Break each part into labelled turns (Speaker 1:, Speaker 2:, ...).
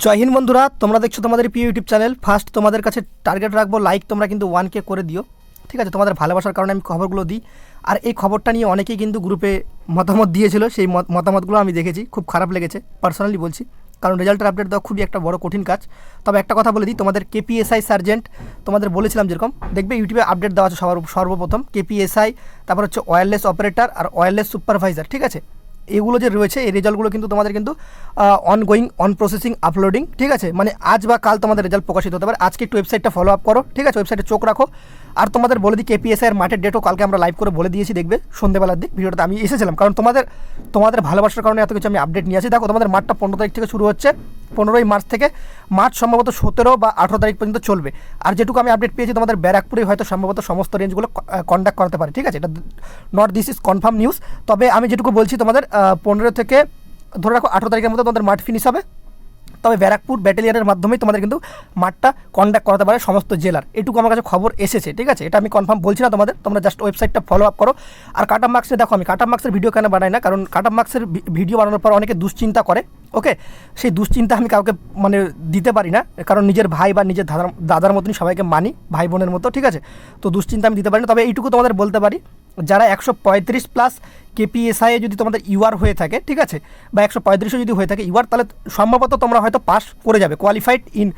Speaker 1: জয় হিন্দ বন্ধুরা, তোমরা দেখছ তোমাদের প্রিয় ইউটিউব চ্যানেল। ফার্স্ট তোমাদের কাছে টার্গেট রাখব লাইক তোমরা কিন্তু ওয়ান কে করে দিও। ঠিক আছে, তোমাদের ভালোবাসার কারণে আমি খবরগুলো দিই। আর এই খবরটা নিয়ে অনেকেই কিন্তু গ্রুপে মতামত দিয়েছিল, সেই মত- মতামতগুলো আমি দেখেছি, খুব খারাপ লেগেছে পার্সোনালি বলছি। কারণ রেজাল্টের আপডেট দেওয়া খুবই একটা বড় কঠিন কাজ। তবে একটা কথা বলে দিই, তোমাদের কেপিএসআই সার্জেন্ট তোমাদের বলেছিলাম যেরকম, দেখবে ইউটিউবে আপডেট দেওয়া আছে সর্বপ্রথম। কেপিএসআই তারপর হচ্ছে ওয়্যারলেস অপারেটর আর ওয়্যারলেস সুপারভাইজার ঠিক আছে? এগুলো যে রয়েছে, এই রেজাল্টগুলো কিন্তু তোমাদের কিন্তু অনগোয়িং অন প্রসেসিং আপলোডিং ঠিক আছে? মানে আজ বা কাল তোমাদের রেজাল্ট প্রকাশিত হতে পারে। আজকে একটু ওয়েবসাইটটা ফলো আপ করো, ঠিক আছে? ওয়েবসাইটে চোখ রাখো। আর তোমাদের বলে দিই কেপিএসআই এর মাঠের ডেটও কালকে আমরা লাইভ করে বলে দিয়েছি, দেখবে? সন্ধ্যেবেলার দিক ভিডিওটা আমি এসেছিলাম। কারণ তোমাদের তোমাদের ভালোবাসার কারণে এত কিছু আমি আপডেট নিয়ে আসি। দেখো, তোমাদের মাঠটা পনেরো তারিখ থেকে শুরু হচ্ছে। পনেরোই মার্চ থেকে মার্চ সম্ভবত সতেরো বা আঠেরো তারিখ পর্যন্ত চলবে। আর যেটুকু আমি আপডেট পেয়েছি তোমাদের ব্যারাকপুরে হয়তো সম্ভবত সমস্ত রেঞ্জগুলো কন্ডাক্ট করাতে পারে, ঠিক আছে? এটা not this is confirm news তবে আমি যেটুকু বলছি তোমাদের পনেরো থেকে, ধরে রাখো আঠেরো তারিখের মধ্যে তোমাদের মাঠ ফিনিশ হবে। তবে ব্যারাকপুর ব্যাটালিয়নের মাধ্যমেই তোমাদের কিন্তু মাঠটা কন্ডাক্ট করাতে পারে সমস্ত জেলার। এটুকু আমার কাছে খবর এসেছে, ঠিক আছে? এটা আমি কনফার্ম বলছি না তোমাদের, তোমরা জাস্ট ওয়েবসাইটটা ফলো আপ করো। আর কাটাম মার্কসে দেখো আমি কাটাম মার্কসের ভিডিও কেন বানাই না? কারণ কাটাম মার্কসের ভিডিও বানানোর পর অনেকে দুশ্চিন্তা করে। ওকে সেই দুশ্চিন্তা আমি কাউকে মানে দিতে পারি না, কারণ নিজের ভাই বা নিজের দাদার দাদার মতনই সবাইকে মানি ভাই বোনের মতো, ঠিক আছে? তো দুশ্চিন্তা আমি দিতে পারি না, তবে এইটুকু তোমাদের বলতে পারি, যারা একশো পঁয়ত্রিশ প্লাস কেপিএসআইয়ে যদি তোমাদের ইউআর হয়ে থাকে, ঠিক আছে? বা একশো পঁয়ত্রিশও যদি হয়ে থাকে ইউআর তাহলে সম্ভবত তোমরা হয়তো পাস করে যাবে qualified in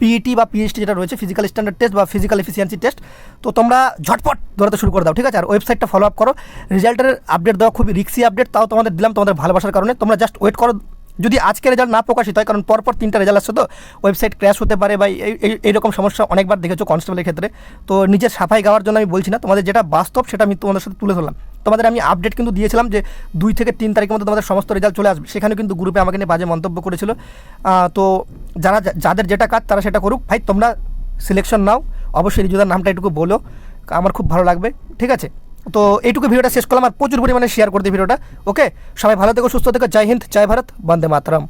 Speaker 1: P E T বা পিএইচটি যেটা রয়েছে ফিজিক্যাল স্ট্যান্ডার্ড টেস্ট বা ফিজিক্যাল এফিসিয়েন্সি টেস্ট তো তোমরা ঝটপট দৌড়াতে শুরু করে দাও, ঠিক আছে? আর ওয়েবসাইটটা ফলো আপ করো। রেজাল্টের আপডেট দেওয়া খুবই রিক্সি আপডেট তাও তোমাদের দিলাম তোমাদের ভালোবাসার কারণে। তোমরা জাস্ট ওয়েট করো যদি আজকে রেজাল্ট না প্রকাশিত হয়, কারণ পরপর তিনটা রেজাল্ট আসছে তো ওয়েবসাইট ক্র্যাশ হতে পারে বা এই- এই- এইরকম সমস্যা অনেকবার দেখেছ কনস্টেবলের ক্ষেত্রে। তো নিজের সাফাই গাওয়ার জন্য আমি বলছি না, তোমাদের যেটা বাস্তব সেটা আমি তোমাদের সাথে তুলে ধরলাম। তোমাদের আমি আপডেট কিন্তু দিয়েছিলাম যে দুই থেকে তিন তারিখের মধ্যে তোমাদের সমস্ত রেজাল্ট চলে আসবে। সেখানে কিন্তু গ্রুপে আমাকে নিয়ে বাজে মন্তব্য করেছিল। তো যারা যাদের যেটা কাজ তারা সেটা করুক। ভাই, তোমরা সিলেকশন নাও। অবশ্যই রিজুদার নামটা এটুকু বলো। আমার খুব ভালো লাগবে। ঠিক আছে? তো এইটুকু ভিডিওটা শেষ করলাম আর প্রচুর পরিমাণে শেয়ার করে দিই ভিডিওটা। ওকে সবাই ভালো থেকো, সুস্থ থেকো। জয় হিন্দ, জয় ভারত, বন্দে মাতরম।